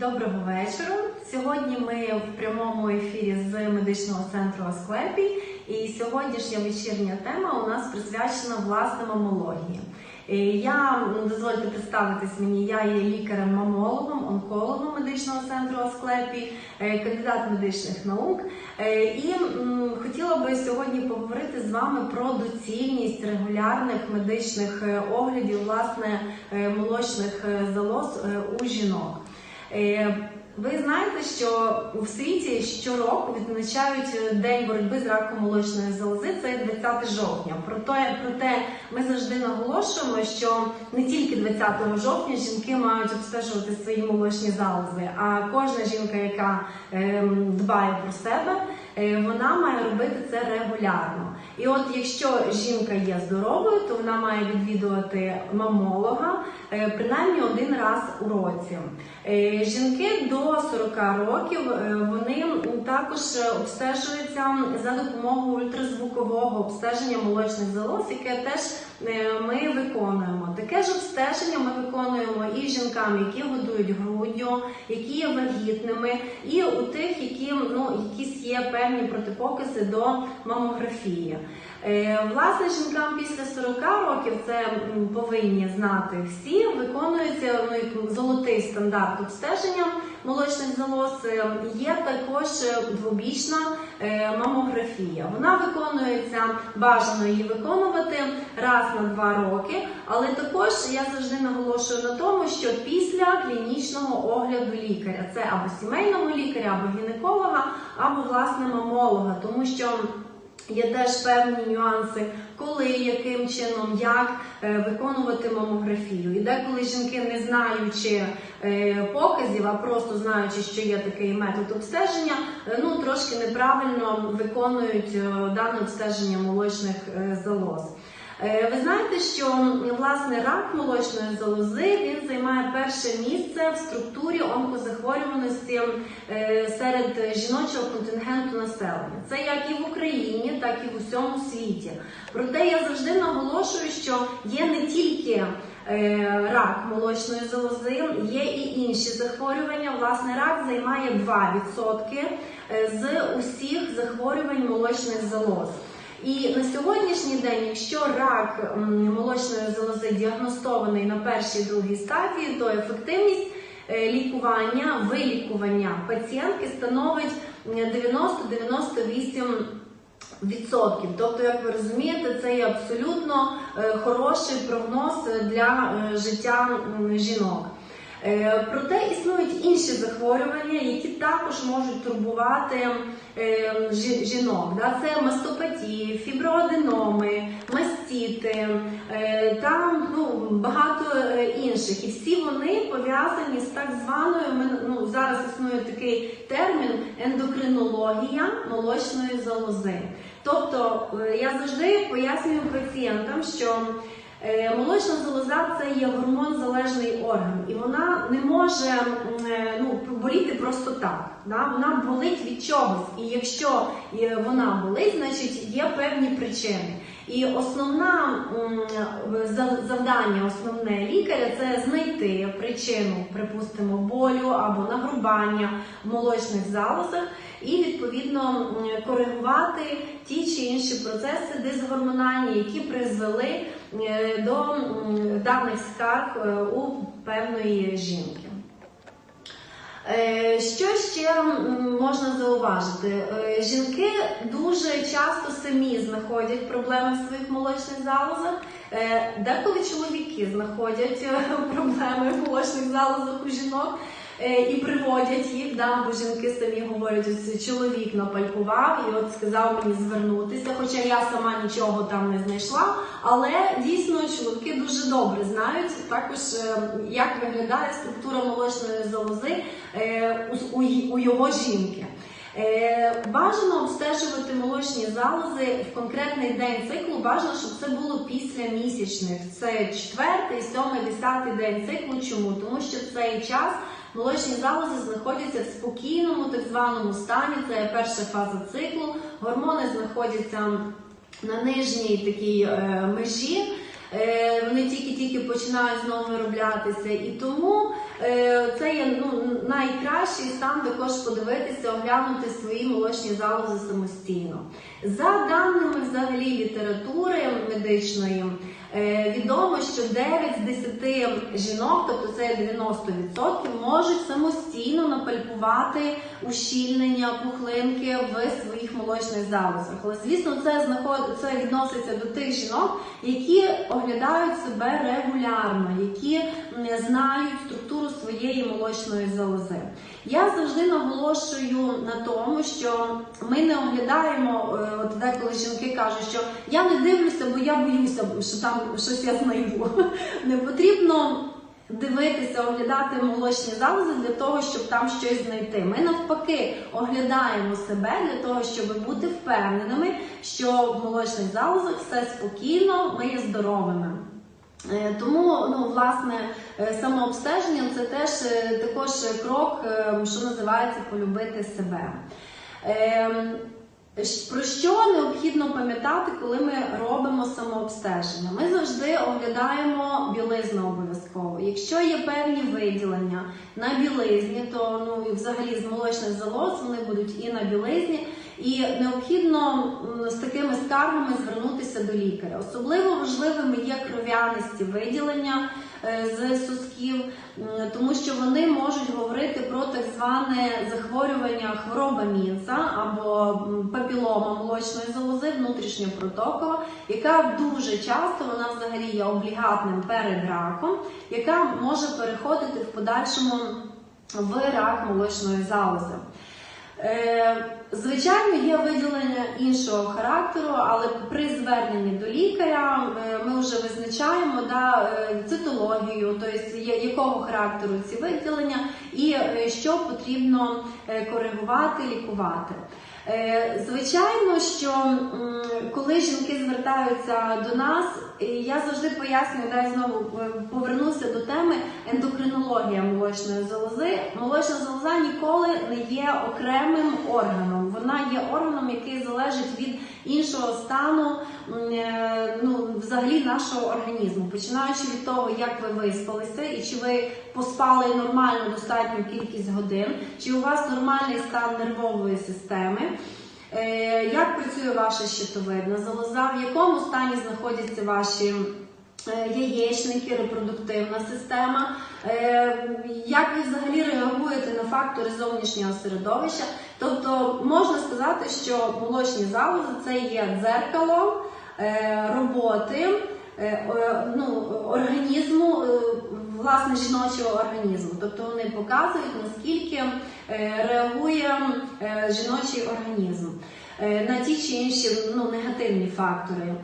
Доброго вечора. Сьогодні ми в прямому ефірі з медичного центру Асклепій. І сьогоднішня вечірня тема у нас присвячена власне мамології. Е, Я дозвольте представитись мені. Я є лікарем-мамологом, онкологом медичного центру Асклепій, е, кандидат медичних наук. Е, І хотіла би сьогодні поговорити з вами про доцільність регулярних медичних оглядів власне молочних залоз у жінок. Е, Ви знаєте, що у світі щороку відзначають е, День боротьби з раком молочної залози, це 20 жовтня. Проте, проте ми завжди наголошуємо, що не тільки 20 жовтня жінки мають обстежувати свої молочні залози, а кожна жінка, яка ем, дбає про себе, е, вона має робити це регулярно. І от якщо жінка є здоровою, то вона має відвідувати мамолога е, принаймні один раз у році. Е, Жінки до 40 років е, вони також обстежуються за допомогою ультразвукового обстеження молочних залоз, яке теж е, ми виконуємо. Таке ж обстеження ми виконуємо і жінкам, які годують груддю, які є вагітними, і у тих, які ну якісь є певні протипокази до мамографії. Е, Власне, жінкам після 40 років це повинні знати всі. Виконується ну, золотий стандарт обстеження молочних залоз. Е, Є також е, двобічна е, мамографія. Вона виконується бажано її виконувати раз на два роки, але також я завжди наголошую на тому, що після клінічного огляду лікаря це або сімейного лікаря, або гінеколога, або власне мамолога, тому що. Є теж певні нюанси, коли, яким чином, як е, виконувати мамографію. І деколи жінки, не знаючи е, показів, а просто знаючи, що є такий метод обстеження, е, ну трошки неправильно виконують дане обстеження молочних залоз. Е, Ви знаєте, що власне рак молочної залози він займає перше місце в структурі онкозахворюваності е, серед жіночого контингенту населення. Це як і в Україні, так і в усьому світі. Проте я завжди наголошую, що є не тільки е, рак молочної залози, є і інші захворювання. Власне, рак займає 2% е, з усіх захворювань молочних залоз. І на сьогоднішній день, якщо рак молочної залози діагностований на першій другій стадії, то ефективність е, лікування, вилікування пацієнтки становить 90-98%. Відсотків, тобто, як ви розумієте, це є абсолютно е, хороший прогноз для е, життя жінок. Е, Проте існують інші захворювання, які також можуть турбувати е, жінок. Це мастопатії, фіброаденоми, мастіти е, та ну, багато е, інших. І всі вони пов'язані з так званою ну, зараз існує такий термін ендокринологія молочної залози. Тобто я завжди пояснюю пацієнтам, що Молочна залоза це є гормон залежний орган, і вона не може е, ну, боліти просто так. Да? Вона болить від чогось. І якщо е, вона болить, значить є певні причини. І основна завдання, основне лікаря це знайти причину, припустимо, болю або нагрубання в молочних залозах і відповідно коригувати ті чи інші процеси дисгормональні, які призвели е, до даних скарг е, у певної жінки. Е, Що ще можна зауважити? Е, Жінки дуже часто самі знаходять проблеми в своїх молочних залозах. Е, Деколи чоловіки знаходять проблеми в молочних залозах у жінок і приводять їх, да, бо жінки самі говорять, ось чоловік напалькував і от сказав мені звернутися, хоча я сама нічого там не знайшла. Але дійсно чоловіки дуже добре знають також, е, як виглядає структура молочної залози е, у, його жінки. Е, Бажано обстежувати молочні залози в конкретний день циклу. Бажано, щоб це було після місячних. Це четвертий, сьомий, десятий день циклу. Чому? Тому що цей час молочні залози знаходяться в спокійному, так званому стані. Це перша фаза циклу. Гормони знаходяться на нижній такій е, межі. Е, Вони тільки-тільки починають знову вироблятися, і тому е, це є ну, найкращий стан також подивитися, оглянути свої молочні залози самостійно. За даними взагалі літератури медичної, відомо, що 9 з 10 жінок, тобто це 90%, можуть самостійно напальпувати ущільнення пухлинки в своїх молочних залозах. Але звісно, це знаход... це відноситься до тих жінок, які оглядають себе регулярно, які знають структуру своєї молочної залози. Я завжди наголошую на тому, що ми не оглядаємо, е, от деколи жінки кажуть, що я не дивлюся, бо я боюся, що там щось я знайду. Не потрібно дивитися, оглядати молочні залози для того, щоб там щось знайти. Ми навпаки оглядаємо себе для того, щоб бути впевненими, що в молочних залозах все спокійно, ми є здоровими. Е, Тому, ну, власне, е, самообстеження це теж е, також крок, що називається полюбити себе. Про що необхідно пам'ятати, коли ми робимо самообстеження? Ми завжди оглядаємо білизну обов'язково. Якщо є певні виділення на білизні, то ну і взагалі з молочних залоз вони будуть і на білизні, і необхідно з такими скаргами звернутися до лікаря. Особливо важливими є кров'янисті виділення з сосків, м, тому що вони можуть говорити про так зване захворювання хвороба Мінца або папілома молочної залози внутрішньопротокова, яка дуже часто вона взагалі є облігатним перед раком, яка може переходити в подальшому в рак молочної залози. Звичайно, є виділення іншого характеру, але при зверненні до лікаря е, ми вже визначаємо да, е, цитологію, тобто якого характеру ці виділення і е, що потрібно коригувати, лікувати. Е, Звичайно, що коли жінки звертаються до нас, е, я завжди пояснюю, я знову е, повернуся до теми ендокринологія молочної залози. Молочна залоза ніколи не є окремим органом. Вона є органом, який залежить від іншого стану е, ну, взагалі нашого організму, починаючи від того, як ви виспалися і чи ви поспали нормально достатню кількість годин, чи у вас нормальний стан нервової системи. Е, Як працює ваша щитовидна залоза, в якому стані знаходяться ваші яєчники, репродуктивна система, е, як ви взагалі реагуєте на фактори зовнішнього середовища? Тобто можна сказати, що молочні залози це є дзеркало е, роботи е, е, ну, організму, е, власне жіночого організму. Тобто вони показують, наскільки е, реагує е, жіночий організм е, на ті чи інші ну, негативні фактори.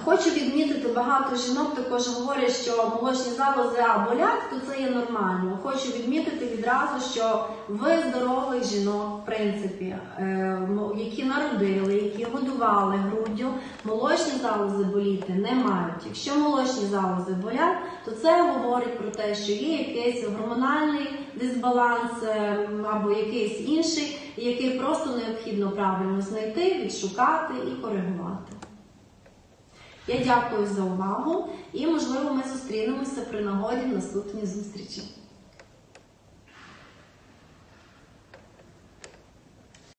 Хочу відмітити, багато жінок також говорять, що молочні залози а болять, то це є нормально. Хочу відмітити відразу, що в здорових жінок, в принципі, е, які народили, які годували груддю, молочні залози боліти не мають. Якщо молочні залози болять, то це говорить про те, що є якийсь гормональний дисбаланс е, або якийсь інший, який просто необхідно правильно знайти, відшукати і коригувати. Я дякую за увагу і, можливо, ми зустрінемося при нагоді в наступній зустрічі.